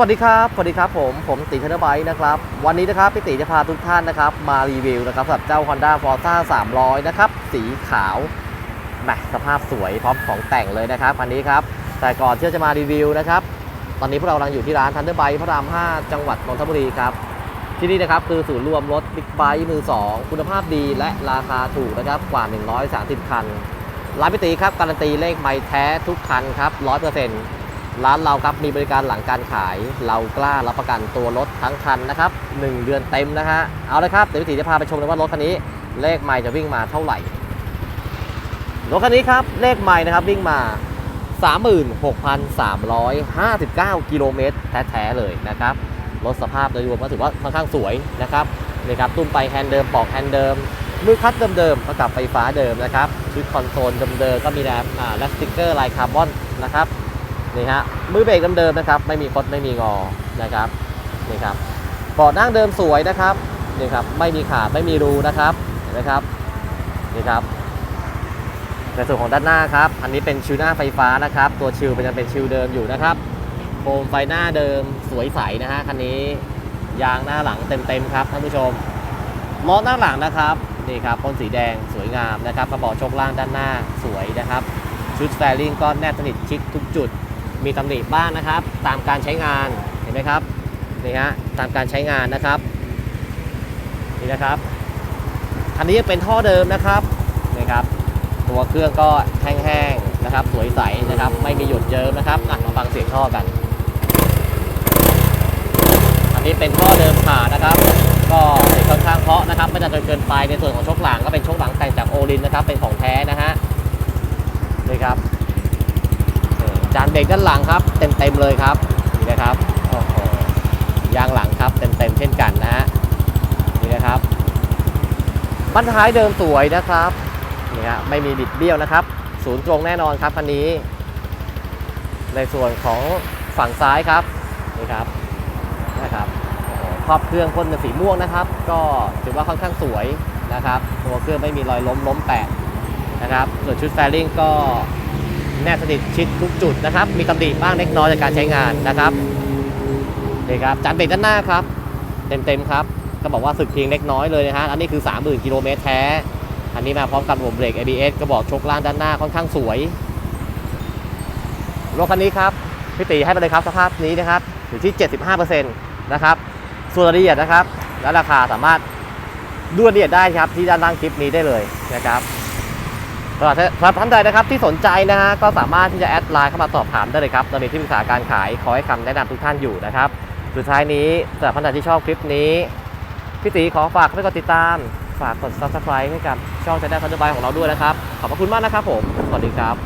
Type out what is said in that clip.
วัสดีครับ สวัสดีครับผม ผมตีเทนเนอร์ไบค์นะครับ วันนี้นะครับพี่ตีจะพาทุกท่านนะครับ มารีวิวนะครับสำหรับเจ้า Honda Forza 300 นะครับ สีขาวแหมสภาพสวยพร้อมของแต่งเลยนะครับคันนี้ครับ แต่ก่อนที่จะมารีวิวนะครับ ตอนนี้พวกเรากำลังอยู่ที่ร้าน Thunder Bike พระราม 5 จังหวัดนนทบุรีครับ ที่นี่นะครับคือศูนย์รวมรถบิ๊กไบค์มือ 2 คุณภาพดีและราคาถูกนะครับกว่า 130 คันร้านพิตีครับการันตีเลขไม่แท้ทุกคันครับ100% ร้านเราครับมีบริการหลังการขาย เรากล้ารับประกันตัวรถทั้งคันนะครับ1เดือนเต็มนะฮะเอาเลยครับเดี๋ยวพิตีจะพาไปชมเลยว่ารถคันนี้เลขไม่จะวิ่งมาเท่าไหร่รถคันนี้ครับเลขไม่นะครับวิ่งมา 36,359 กิโลเมตรแท้ๆเลยนะครับรถสภาพโดยรวมก็ถือว่าค่อนข้างสวยนะครับนี่ครับตุ้มไปแฮนด์เดิมปอกแฮนด์เดิมมือคัดเดิมๆประกับไฟฟ้าเดิมนะครับชุดคอนโซลเดิมๆก็มีแรมอ่าและสติ๊กเกอร์ลายคาร์บอนนะครับ นี่ฮะมือเบรกเดิมๆนะครับ ไม่มีคดไม่มีงอนะครับนี่ครับเบาะนั่งเดิมสวยนะครับนี่ครับไม่มีขาดไม่มีรูนะครับเห็นไหมครับนี่ครับในส่วนของด้านหน้าครับ อันนี้เป็นชิวหน้าไฟฟ้านะครับ ตัวชิวเป็นยังเป็นชิวเดิมอยู่นะครับโคมไฟหน้าเดิมสวยใสนะฮะคันนี้ยางหน้าหลังเต็มๆครับท่านผู้ชมล้อหน้าหลังนะครับนี่ครับพ่นสีแดงสวยงามนะครับกระบอกชคล่างด้านหน้าสวยนะครับชุดแฟลิงก็แนบสนิทชิดทุกจุด มีตำหนิบ้างนะครับ ตามการใช้งานเห็นไหมครับนี่ฮะตามการใช้งานนะครับนี่นะครับคันนี้เป็นท่อเดิมนะครับนี่ครับ ตัวเครื่องก็แห้งๆนะครับ สวยใสนะครับ ไม่มีหยุดเยิ้มนะครับอะมาฟังเสียงท่อกัน อันนี้เป็นท่อเดิมขานะครับ ก็เสียงค่อนข้างเพาะนะครับ ไม่จะจนเกินไปในส่วนของชกหลังก็เป็นชกหลังแต่งจากโอลินนะครับ เป็นของแท้นะฮะนี่ครับ จานเบรกด้านหลังครับเต็มๆเลยครับนี่นะครับโอ้โหยางหลังครับเต็มๆเช่นกันนะฮะนี่นะครับบั้นท้ายเดิมสวยนะครับนี่ฮะไม่มีบิดเบี้ยวนะครับ ศูนย์ตรงแน่นอนครับคันนี้ ในส่วนของฝั่งซ้ายครับนี่ครับนะครับครอบเครื่องพ่นเป็นสีม่วงนะครับ ก็ถือว่าค่อนข้างสวยนะครับ ตัวเครื่องไม่มีรอยล้มล้มแตกนะครับ ส่วนชุดแฟลิงก็ แนบสนิทชิดทุกจุดนะครับ มีตำหนิบ้างเล็กน้อยจากการใช้งานนะครับนี่ครับจานเบรกด้านหน้าครับ เต็มๆครับ ก็บอกว่าสึกเพียงเล็กน้อยเลยนะฮะ อันนี้คือ 30,000กิโลเมตรแท้ อันนี้มาพร้อมกับระบบเบรก ABS กระบอกชกล่างด้านหน้าค่อนข้างสวย รถคันนี้ครับพี่ตีให้ไปเลยครับสภาพนี้นะครับอยู่ที่ 75%นะครับ ส่วนรายละเอียดนะครับ และราคาสามารถดูรายละเอียดได้ครับที่ด้านล่างคลิปนี้ได้เลยนะครับ สำหรับท่านใดนะครับที่สนใจนะฮะก็สามารถที่จะแอดไลน์เข้ามาสอบถามได้เลยครับเรามีที่ปรึกษาการขายขอให้คำแนะนำทุกท่านอยู่นะครับสุดท้ายนี้สำหรับท่านใดที่ชอบคลิปนี้พี่ตีขอฝากให้กดติดตาม ฝากกด subscribe ให้กับช่องชาแนลคันเดบายของเราด้วยนะครับ ขอบพระคุณมากนะครับผม สวัสดีครับ